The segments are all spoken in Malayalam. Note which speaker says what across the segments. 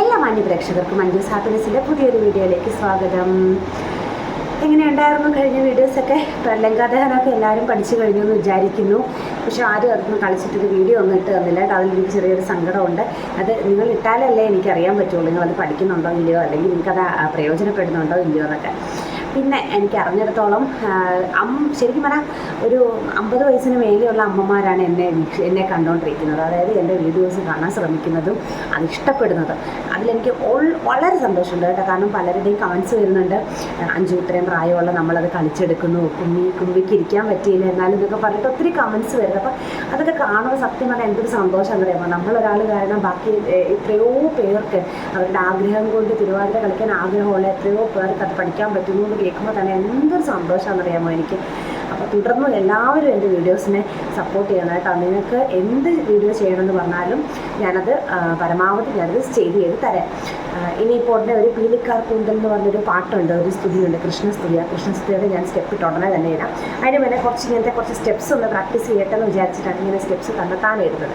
Speaker 1: എല്ലാ മാന്യ പ്രേക്ഷകർക്കും മഞ്ജൂസ് ഹാപ്പിനെസിൻ്റെ പുതിയൊരു വീഡിയോയിലേക്ക് സ്വാഗതം എങ്ങനെയുണ്ടായിരുന്നു കഴിഞ്ഞ വീഡിയോസൊക്കെ ലങ്കാദഹനമൊക്കെ എല്ലാവരും പഠിച്ചു കഴിഞ്ഞു എന്ന് വിചാരിക്കുന്നു പക്ഷെ ആരും അതൊന്ന് കളിച്ചിട്ടൊരു വീഡിയോ ഒന്നും ഇട്ട് തന്നില്ല അതിലെനിക്ക് ചെറിയൊരു സങ്കടമുണ്ട് അത് നിങ്ങൾ ഇട്ടാലല്ലേ എനിക്കറിയാൻ പറ്റുള്ളൂ നിങ്ങളത് പഠിക്കുന്നുണ്ടോ ഇല്ലയോ അല്ലെങ്കിൽ നിങ്ങൾക്കത് പ്രയോജനപ്പെടുന്നുണ്ടോ ഇല്ലയോ എന്നൊക്കെ പിന്നെ എനിക്ക് അറിഞ്ഞിടത്തോളം അം ശരിക്കും പറഞ്ഞാൽ ഒരു അമ്പത് വയസ്സിന് മേലെയുള്ള അമ്മമാരാണ് എന്നെ എന്നെ കണ്ടുകൊണ്ടിരിക്കുന്നത് അതായത് എൻ്റെ വീഡിയോസ് കാണാൻ ശ്രമിക്കുന്നതും അത് ഇഷ്ടപ്പെടുന്നത് അതിലെനിക്ക് വളരെ സന്തോഷമുണ്ട് കേട്ടോ കാരണം പലരുടെയും കമൻസ് വരുന്നുണ്ട് അഞ്ചു ഇത്രയും പ്രായമുള്ള നമ്മളത് കളിച്ചെടുക്കുന്നു കുമ്മി കുമ്മിക്ക് ഇരിക്കാൻ പറ്റിയില്ല എന്നാലും ഇതൊക്കെ പറഞ്ഞിട്ട് ഒത്തിരി കമൻസ് വരുന്നത് അപ്പം അതൊക്കെ കാണുമ്പോൾ സത്യം പറഞ്ഞാൽ എന്തൊരു സന്തോഷം എന്നറിയാമോ നമ്മളൊരാൾ കാരണം ബാക്കി എത്രയോ പേർക്ക് അവരുടെ ആഗ്രഹം കൊണ്ട് തിരുവാതിര കളിക്കാൻ ആഗ്രഹമുള്ള എത്രയോ പേർക്ക് അത് പഠിക്കാൻ പറ്റുന്നു കേൾക്കുമ്പോൾ തന്നെ എന്തൊരു സന്തോഷമാണെന്നറിയാമോ എനിക്ക് അപ്പോൾ തുടർന്നും എല്ലാവരും എൻ്റെ വീഡിയോസിനെ സപ്പോർട്ട് ചെയ്യണം കേട്ടോ നിങ്ങൾക്ക് എന്ത് വീഡിയോ ചെയ്യണമെന്ന് പറഞ്ഞാലും ഞാനത് പരമാവധി ഞാനത് ചെയ്ത് ചെയ്ത് തരാം ഇനിയിപ്പോൾ ഉടനെ ഒരു പീലിക്കാർ കൂന്തൽ എന്ന് പറഞ്ഞൊരു പാട്ടുണ്ട് ഒരു സ്തുതിയുണ്ട് കൃഷ്ണസ്തുതി ആ കൃഷ്ണസ്തുതിയുടെ ഞാൻ സ്റ്റെപ്പ് ഇട്ട് ഉടനെ തന്നെ ഇടാം അതിന് മുന്നേ കുറച്ച് ഇങ്ങനത്തെ കുറച്ച് സ്റ്റെപ്സ് ഒന്ന് പ്രാക്ടീസ് ചെയ്യട്ടെ എന്ന് വിചാരിച്ചിട്ടാണ് ഇങ്ങനെ സ്റ്റെപ്സ് കണ്ടെത്താൻ ഇടുന്നത്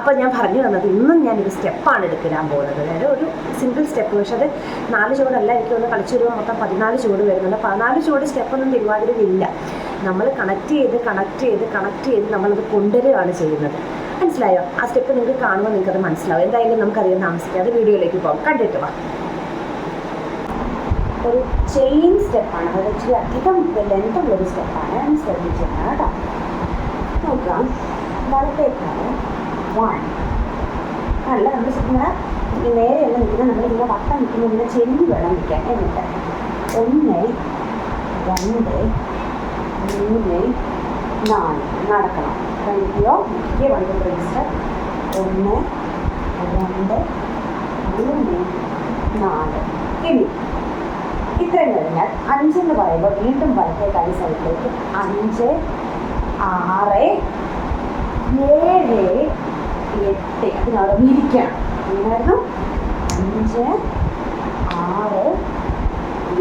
Speaker 1: അപ്പോൾ ഞാൻ പറഞ്ഞു വന്നത് ഇന്നും ഞാനൊരു സ്റ്റെപ്പാണ് എടുക്കാൻ പോകുന്നത് അതായത് ഒരു സിമ്പിൾ സ്റ്റെപ്പ് പക്ഷേ അത് നാല് ചുവടല്ല എനിക്ക് ഒന്ന് കളിച്ചു വരുമ്പോൾ മൊത്തം പതിനാല് ചുവട് വരുന്നുണ്ട് പതിനാല് ചുവട് സ്റ്റെപ്പൊന്നും ഇല്ല നമ്മൾ കണക്ട് ചെയ്ത് കണക്ട് ചെയ്ത് കണക്ട് ചെയ്ത് നമ്മളത് കൊണ്ടുവരികയാണ് ചെയ്യുന്നത് മനസ്സിലായോ ആ സ്റ്റെപ്പ് നിങ്ങൾക്ക് കാണുമ്പോൾ നിങ്ങൾക്ക് അത് മനസ്സിലാവും എന്തായാലും നമുക്കറിയാം താമസിക്കാതെ വീഡിയോയിലേക്ക് പോകാം കണ്ടിട്ട് വാ ഒരു ചെയിൻ സ്റ്റെപ്പാണ് അതായത് ഇച്ചിരി അധികം ലെന്തുള്ള ഒരു സ്റ്റെപ്പാണ് ഞാൻ ശ്രദ്ധിച്ചിരുന്നത് കേട്ടോ നോക്കാം വലത്തേക്കാണ് വൺ അല്ല നമ്മൾ ഇങ്ങനെ നേരെ എല്ലാം നിൽക്കുന്നത് നമ്മളിങ്ങനെ വട്ടം നിൽക്കുന്ന ഇങ്ങനെ ചെരിഞ്ഞ് വേണം നിൽക്കാൻ എന്നിട്ട് ഒന്ന് രണ്ട് മൂന്ന് നാല് നടക്കണം കഴിക്കുകയോ മിക്ക വണ്ടി പ്രൈസ് ഒന്ന് രണ്ട് മൂന്ന് നാല് ഇനി ഇത്രയും കഴിഞ്ഞാൽ അഞ്ചെന്ന് പറയുമ്പോൾ വീണ്ടും വലത്തെ കാലി സ്ഥലത്തേക്ക് അഞ്ച് ആറ് ഏഴ് എട്ട് അതിനവിടെ വിരിക്കണം എന്നായിരുന്നു അഞ്ച് ആറ്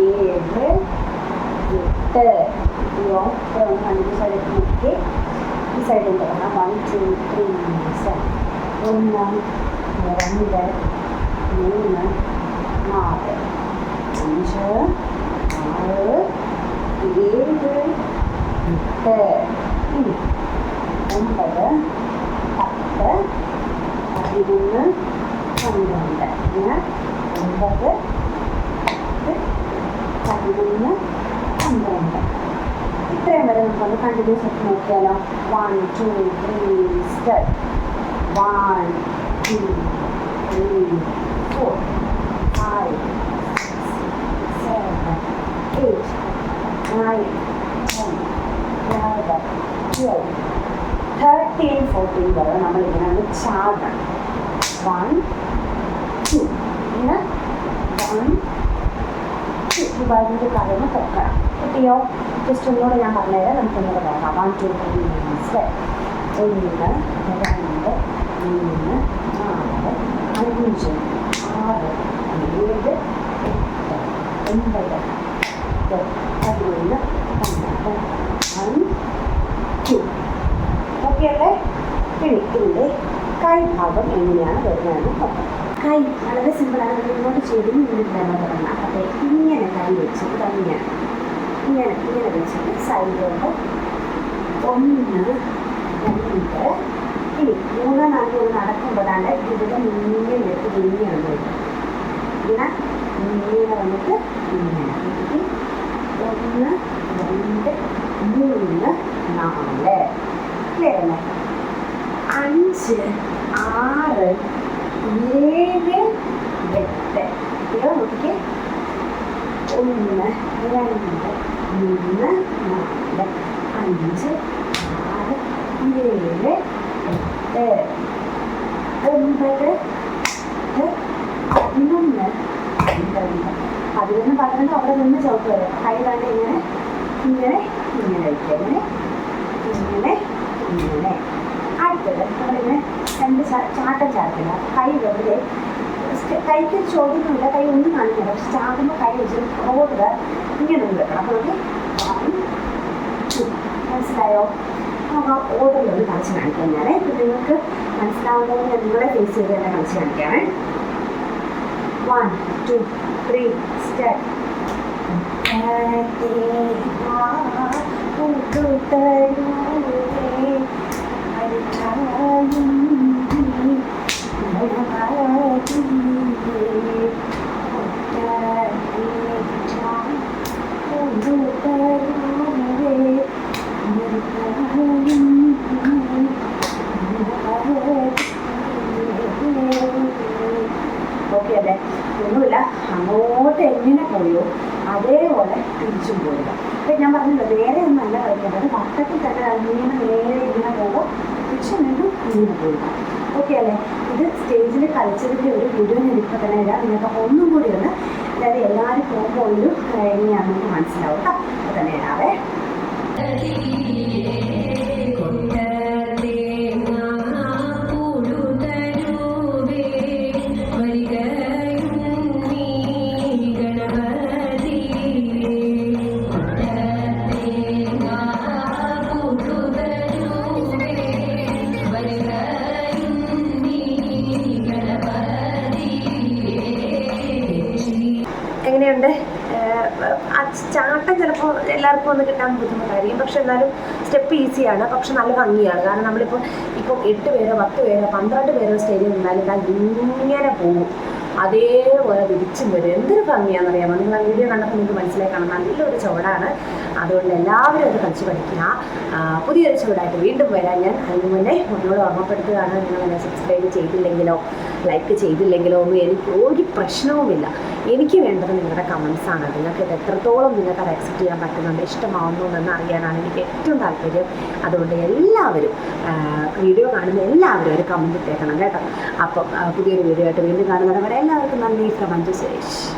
Speaker 1: ഏഴ് ലെഫ്റ്റ് ലോങ് അഞ്ച് സൈഡ് നോക്കി ഈ സൈഡിൽ തുടങ്ങാം വൺ ടു ത്രീ സെവൻ ഒന്ന് രണ്ട് മൂന്ന് നാല് അഞ്ച് ആറ് ഏഴ് എട്ട് ഒമ്പത് പത്ത് പതിനൊന്ന് പന്ത്രണ്ട് ഇങ്ങനെ ഒമ്പത് പത്ത് പതിനൊന്ന് ചിന്തയുണ്ട് ഇത്രയും വരെ നമുക്കൊന്ന് കണ്ടിന്യൂസ് ആയിട്ട് നോക്കിയാലോ one two three step one two three four five seven eight nine ten eleven twelve thirteen fourteen വരെ നമ്മൾ ഇങ്ങനെ ഒന്ന് ചാടണം വൺ ടു ഇങ്ങനെ വൺ വൈദ്യുതി കാര്യങ്ങൾ തുറക്കണം കിട്ടിയോ ജസ്റ്റ് ഒന്നുകൂടെ ഞാൻ പറഞ്ഞുതരാം നമുക്കൊന്നുകൂടെ നോക്കാം വൺ ടു ത്രീ മീൻസ് ഒന്ന് രണ്ട് മൂന്ന് നാല് അഞ്ച് ആറ് ഏഴ് എട്ട് ഒൻപത് പതിനൊന്ന് പന്ത്രണ്ട് അഞ്ച് ഓക്കെ അല്ലേ ഇനി ഇതിൻ്റെ കൈഭാഗം എങ്ങനെയാണ് വരുന്നതെന്ന് നോക്കാം കൈ വളരെ സിമ്പിളാണ് നമ്മൾ ഇങ്ങോട്ട് ചെയ്തും ഇങ്ങോട്ട് തന്നെ തുടങ്ങണം അപ്പോഴത്തേക്ക് ഇങ്ങനെ കൈ വെച്ച് തന്നെയാണ് ഇങ്ങനെ ഇങ്ങനെ വെച്ചിട്ട് സൈഡിലോട്ട് ഒന്ന് രണ്ട് ഇനി മൂന്നോ നാലോ നടക്കുമ്പോഴാണ് ഇവിടെ ഇങ്ങനെ എടുത്ത് ഇങ്ങനെ ഉണ്ട് ഇങ്ങനെ ഇങ്ങനെ വന്നിട്ട് ഇങ്ങനെ ഒന്ന് രണ്ട് മൂന്ന് നാല് അല്ലേ അഞ്ച് ആറ് ഏഴ് എട്ട് ഇതോ നോക്കിക്കേ ഒന്ന് രണ്ട് മൂന്ന് നാല് അഞ്ച് ആറ് ഏഴ് എട്ട് ഒൻപത് പതിനൊന്ന് പതിനൊന്ന് പന്ത്രണ്ട് അവിടെ നിന്ന് ചവിട്ട് വരും കൈ കണ്ട് ഇങ്ങനെ ഇങ്ങനെ ഇങ്ങനെ ചാട്ടം ചാടില്ല കൈ വെറുതെ കൈക്ക് ചോദിക്കുന്നില്ല കൈ ഒന്നും കാണിക്കില്ല പക്ഷെ ചാടുമ്പോൾ കൈ വെച്ച് റോഡ് ഇങ്ങനെ വെക്കണം അപ്പോൾ നമുക്ക് മനസ്സിലായോ ഓർഡറിലൊന്ന് കാണിച്ച് കാണിക്കാം ഞാൻ ഇത് നിങ്ങൾക്ക് മനസ്സിലാവുന്നത് ഞാൻ നിങ്ങളെ ഫേസ് ചെയ്ത് തന്നെ കളിച്ച് കാണിക്കാമേ വൺ ടു ത്രീ സ്റ്റെപ്പ് അല്ലേ ഒന്നുമില്ല അങ്ങോട്ട് എങ്ങനെ പോയോ അതേപോലെ തിരിച്ചും പോവുക ഇപ്പം ഞാൻ പറഞ്ഞല്ലോ വേറെ ഒരു നല്ല കാര്യം അത് വട്ടത്തിൽ തന്നെ ഇങ്ങനെ നേരെ ഇങ്ങനെ പോകുമ്പോൾ തിരിച്ചു വീണ്ടും ഇങ്ങനെ പോവുക ഇതൊക്കെയല്ലേ ഇത് സ്റ്റേജിൽ കളിച്ചതിൻ്റെ ഒരു തന്നെ വരാം നിങ്ങൾക്ക് ഒന്നും കൂടി ഒന്ന് അതായത് എല്ലാവരും പോകുമ്പോൾ ഒരു എങ്ങനെയാണെന്ന് മനസ്സിലാവും കേട്ടോ അപ്പോൾ തന്നെ വരാവേ ചാട്ടം ചിലപ്പോൾ എല്ലാവർക്കും ഒന്ന് കിട്ടാൻ ബുദ്ധിമുട്ടായിരിക്കും പക്ഷെ എന്നാലും സ്റ്റെപ്പ് ഈസിയാണ് പക്ഷെ നല്ല ഭംഗിയാണ് കാരണം നമ്മളിപ്പോൾ ഇപ്പോൾ എട്ട് പേരോ പത്ത് പേരോ പന്ത്രണ്ട് പേരോ സ്റ്റേജിൽ നിന്നാലും ഞാൻ ഇങ്ങനെ പോകും അതേപോലെ തിരിച്ചും വരും എന്തൊരു ഭംഗിയാണെന്നറിയാമോ നിങ്ങൾ ആ വീഡിയോ കണ്ടപ്പോൾ നിങ്ങൾക്ക് മനസ്സിലാക്കണം നല്ലൊരു ചുവടാണ് അതുകൊണ്ട് എല്ലാവരും അത് കളിച്ചു പഠിക്കുക പുതിയൊരു ചുവടായിട്ട് വീണ്ടും വരാൻ ഞാൻ അതിന് മുന്നേ ഒന്നുകൂടെ ഓർമ്മപ്പെടുത്തുകയാണ് നിങ്ങൾ എന്നെ സബ്സ്ക്രൈബ് ചെയ്തില്ലെങ്കിലോ ലൈക്ക് ചെയ്തില്ലെങ്കിലോ ഒന്നും എനിക്ക് ഒരു പ്രശ്നവുമില്ല എനിക്ക് വേണ്ടത് നിങ്ങളുടെ കമൻസാണ് നിങ്ങൾക്ക് ഇത് എത്രത്തോളം നിങ്ങൾക്ക് അത് അക്സെപ്റ്റ് ചെയ്യാൻ പറ്റുന്നുണ്ട് ഇഷ്ടമാവുന്നു എന്ന് അറിയാനാണ് എനിക്ക് ഏറ്റവും താല്പര്യം അതുകൊണ്ട് എല്ലാവരും വീഡിയോ കാണുന്ന എല്ലാവരും ഒരു കമൻറ്റ് ഇട്ടേക്കണം കേട്ടോ അപ്പോൾ പുതിയൊരു വീഡിയോ ആയിട്ട് വീണ്ടും കാണുന്നവരെ എല്ലാവർക്കും നന്ദി ഫ്രം സുരേഷ്